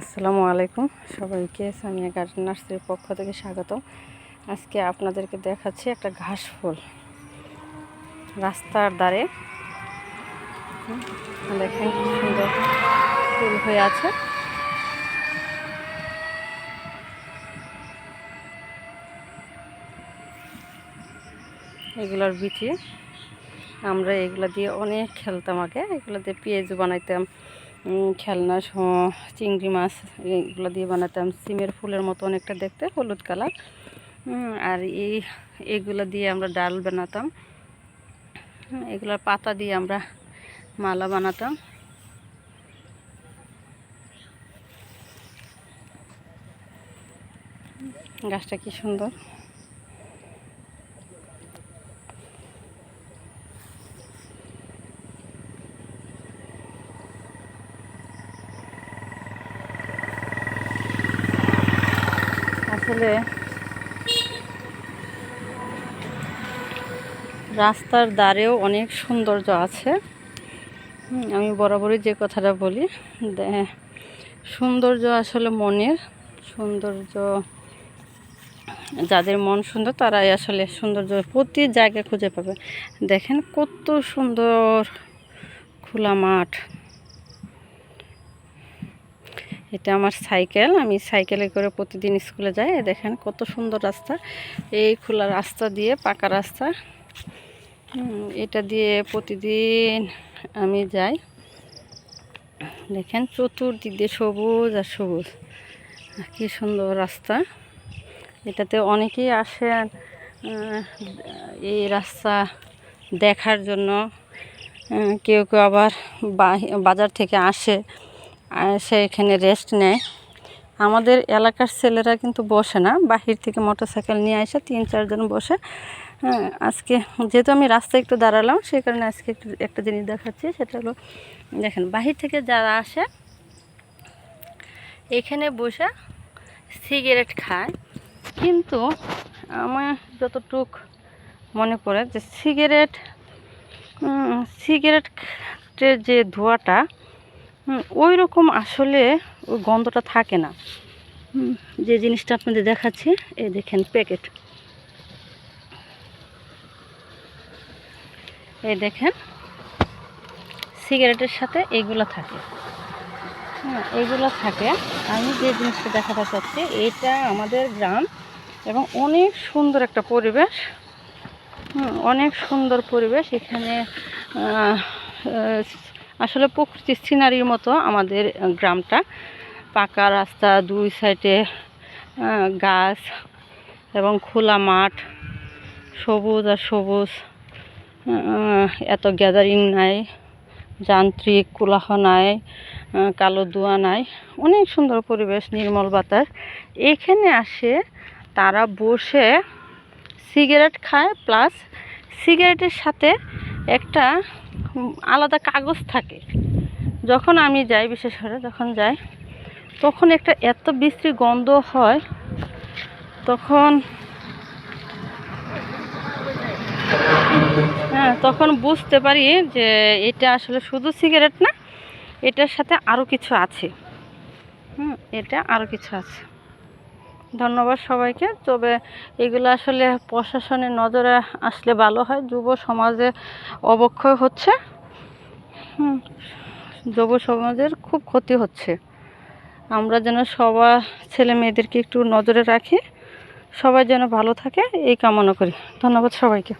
আসসালামু আলাইকুম। সবাইকে সামিয়া গার্ডেন নার্সারির পক্ষ থেকে স্বাগত। আজকে আপনাদেরকে দেখাচ্ছি একটা ঘাস ফুল। রাস্তার হুম, দেখেন কি সুন্দর ফুল হয়ে আছে। এগুলোর বিচি। আমরা এগুলো দিয়ে অনেক খেলতাম আগে। এগুলো দিয়ে পেঁয়াজ বানাইতাম। খেলনা চিংড়ি মাছ, এগুলো দিয়ে বানাতাম। সিমের ফুলের মতো অনেকটা দেখতে, হলুদ কালার। আর এই, এগুলো দিয়ে আমরা ডাল বানাতাম। এগুলোর পাতা দিয়ে আমরা মালা বানাতাম। গাছটা কি সুন্দর। আসলে রাস্তার ধারেও অনেক সৌন্দর্য আছে। আমি বরাবরই যে কথাটা বলি সৌন্দর্য আসলে মনের, সৌন্দর্য যাদের মন সুন্দর তারাই আসলে সৌন্দর্য প্রতি জায়গায় খুঁজে পাবে। দেখেন কত সুন্দর খোলা মাঠ। এটা আমার সাইকেল। আমি সাইকেলে করে প্রতিদিন স্কুলে যাই। দেখেন কত সুন্দর রাস্তা। এই খোলা রাস্তা দিয়ে পাকা রাস্তা। এটা দিয়ে প্রতিদিন আমি যাই। দেখেন চতুর্দিক দিয়ে সবুজ আর সবুজ। কি সুন্দর রাস্তা। এটাতে অনেকেই আহ, এই রাস্তা দেখার জন্য। কেউ কেউ আবার বাজার থেকে আসে। সে এখানে রেস্ট নেয়। আমাদের এলাকার ছেলেরা কিন্তু বসে না, বাহির থেকে মোটরসাইকেল নিয়ে আসে তিন চারজন বসে। হ্যাঁ আজকে যেহেতু আমি রাস্তায় একটু দাঁড়ালাম সেই কারণে আজকে একটু একটা জিনিস দেখাচ্ছি, সেটা হলো, দেখেন, বাহির থেকে যারা আসে, এখানে বসে সিগারেট খায়। কিন্তু আমার যতটুক মনে পড়ে যে সিগারেট সিগারেটের যে ধোঁয়াটা ওই রকম আসলে ওই গন্ধটা থাকে না। যে জিনিসটা আপনাদের দেখাচ্ছি এই দেখেন প্যাকেট। এই দেখেন সিগারেটের সাথে এইগুলো থাকে। হ্যাঁ এইগুলো থাকে। আমি যে জিনিসটা দেখাতে চাচ্ছি এটা আমাদের গ্রাম এবং অনেক সুন্দর একটা পরিবেশ। হুম, অনেক সুন্দর পরিবেশ। এখানে আসলে প্রকৃতির সিনারির মতো আমাদের গ্রামটা। পাকা রাস্তা, দুই সাইডে গাছ এবং খোলা মাঠ, সবুজ আর সবুজ এত গ্যাদারিং নাই, যান্ত্রিক কোলাহ নাই কালো ধোঁয়া নাই, অনেক সুন্দর পরিবেশ, নির্মল বাতাস। এখানে আসে তারা বসে সিগারেট খায় প্লাস সিগারেটের সাথে একটা আলাদা কাগজ থাকে। যখন আমি যাই বিশেষ করে, যখন যাই, তখন একটা এত বিশ্রী গন্ধ হয়, তখন হ্যাঁ তখন বুঝতে পারি যে এটা আসলে শুধু সিগারেট না, এটার সাথে আরও কিছু আছে। হুম, এটা আরও কিছু আছে। ধন্যবাদ সবাইকে। তবে এগুলো আসলে প্রশাসনের নজরে আসলে ভালো হয়। যুব সমাজে অবক্ষয় হচ্ছে। যুব সমাজের খুব ক্ষতি হচ্ছে। আমরা যেন সবার ছেলে মেয়েদেরকে একটু নজরে রাখি। সবাই যেন ভালো থাকে, এই কামনা করি। ধন্যবাদ সবাইকে।